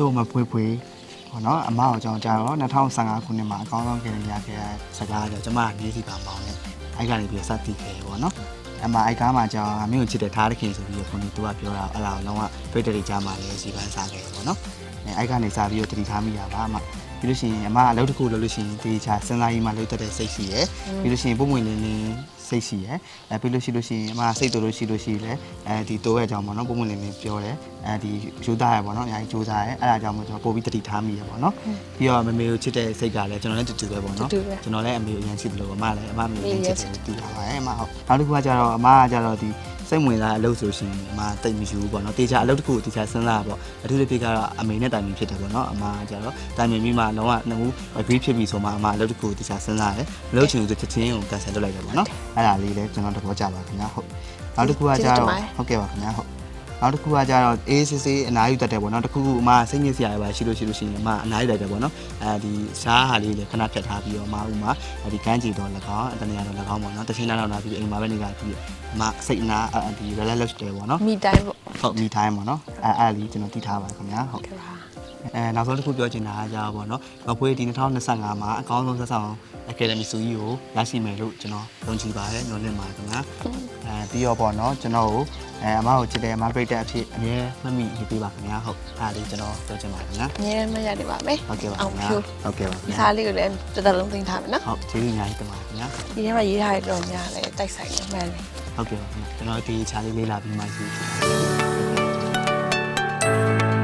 တို့မဖွေးဖွေးဟောနော်အမအောင်ကြောင့်ကြာတော့2015ခုနှစ်မှာအကောင်းဆုံးကင်ရခဲ့တဲ့စကားကြောင့်ကျမကမြေးစီပါမောင်းနဲ့အဲ့ကနေပြီးစတင်ခဲ့ပေါ့နော်အမအဲ့ကားမှာကြောင့်မင်းကိုချစ်တဲ့ထားတဲ့ခင်ဆိုပြီးတော့ခုနကသူကပြောတာအဲ့လာလုံးဝပြည့်တဲ့ကြားမှာလည်းစီပန်းစားခဲ့ပေါ့နော်အဲအဲ့ကနေစားပြီးတော့တတိထားမိတာပါအမ ပြီးလို့ရှိရင်အမအလုပ်တစ်ခုလုပ်လို့ရှိရင်ဒီချာစဉ်းစားရေးမှလုပ်တတ်တဲ့စိတ်ရှိရယ်ပြီးလို့ရှိရင်ပုံမှန်လင်းလင်းစိတ်ရှိရယ်အဲပြီးလို့ရှိလို့ရှိရင်အမစိတ်တူလို့ရှိလို့ရှိလဲအဲဒီတိုးရဲ့အကြောင်းပေါ့နော်ပုံမှန်လင်းလင်းပြောတယ်အဲဒီယူသားရယ်ပေါ့နော်အများကြီးစူးစားရယ်အဲ့ဒါကြောင့်မို့ကျွန်တော်ပို့ပြီးတတိထားမိရယ်ပေါ့နော်ပြီးတော့မမေကိုချစ်တဲ့စိတ်ကလည်းကျွန်တော်လည်းတူတူပဲပေါ့နော်တူတူပဲကျွန်တော်လည်းအမေကိုအရင်ချစ်တယ်လို့အမလည်းအမမေကိုအရင်ချစ်တယ်မေတူတာပါရဲ့အမဟုတ်နောက်တစ်ခုကကျတော့အမကကျတော့ဒီ စိတ်ဝင်စားအလုပ်ဆိုရှင်အမတိတ်မယူဘူးပေါ့နော်တေချာအလုပ်တစ်ခုကိုတေချာစဉ်းစားတာပေါ့အထူးသဖြင့်ကတော့အမေနဲ့တိုင်ပင်ဖြစ်တယ်ပေါ့နော်အမကကျတော့တိုင်ပင်ပြီးမှလုံးဝနှမှု agree ဖြစ်ပြီဆိုမှအမအလုပ်တစ်ခုကိုတေချာစဉ်းစားတယ်မလုပ်ချင်ဘူးဆိုချက်ချင်းကို cancel လုပ်လိုက်တယ်ပေါ့နော်အဲ့ဒါလေးလည်းကျွန်တော်သဘောကျပါခင်ဗျာဟုတ်နောက်တစ်ခုကကျတော့ဟုတ်ကဲ့ပါခင်ဗျာဟုတ် နောက်တစ်ခုကကျတော့အေးစစ်စစ်အနားယူတတ်တယ်ပေါ့နော်တစ်ခုခုအမစိတ်ညစ်စရာတွေပါရှိလို့ရှိလို့ရှိရင်အမအနားယူတတ်တယ်ပေါ့နော်အဲဒီစားဟာလေးလည်းခဏဖြတ်ထားပြီးတော့အမဥမာဒီကန်းချီတော့၎င်းအတနေရတော့၎င်းပေါ့နော်တစ်ချိန်နောက်နောက်ပြီးအိမ်မှာပဲနေတာပြီးအမစိတ်အနာဒီ relax လုပ်တယ်ပေါ့နော်မိတိုင်းပေါ့ဟုတ်မိတိုင်းပေါ့နော်အဲအဲ့လေးကျွန်တော်သိထားပါခင်ဗျာဟုတ်ကဲပါ အဲနောက်ဆုံးတစ်ခုပြောချင်တာကကြာပါတော့။မဖွေးဒီ2025မှာအကောင်းဆုံးဆက်ဆောင် Academy စုကြီးကိုရရှိမယ်လို့ကျွန်တော်ယုံကြည်ပါတယ်ညွှန်လင့်ပါတယ်ခင်ဗျာ။အဲပြီးတော့ပေါ့နော်ကျွန်တော်ကိုအဲအမကိုချစ်တယ်အမပြိတ္တအဖြစ်အမြဲမှတ်မိရေးပေးပါခင်ဗျာ။ဟုတ်အားလေးကျွန်တော်ပြောချင်ပါတယ်ခင်ဗျာအများနဲ့မရနေပါမယ်။ဟုတ်ကဲ့ပါအောင်ခင်ဗျာဖြိုး။ဟုတ်ကဲ့ပါခင်ဒီဗျာစားလေးကိုလည်းတစ်သက်လုံးသိမ်းထားမယ်နော်။ဟုတ်ကျေးဇူးအများကြီးတင်ပါတယ်ခင်ဗျာဒီထဲမှာရေးထားတဲ့တော်များလည်းတိုက်ဆိုင်နေမှန်းတယ်။ဟုတ်ကဲ့ပါခင်ဗျာ။ကျွန်တော်ဒီချာလေးလေးလာပြီးမှရေးချင်ပါတယ်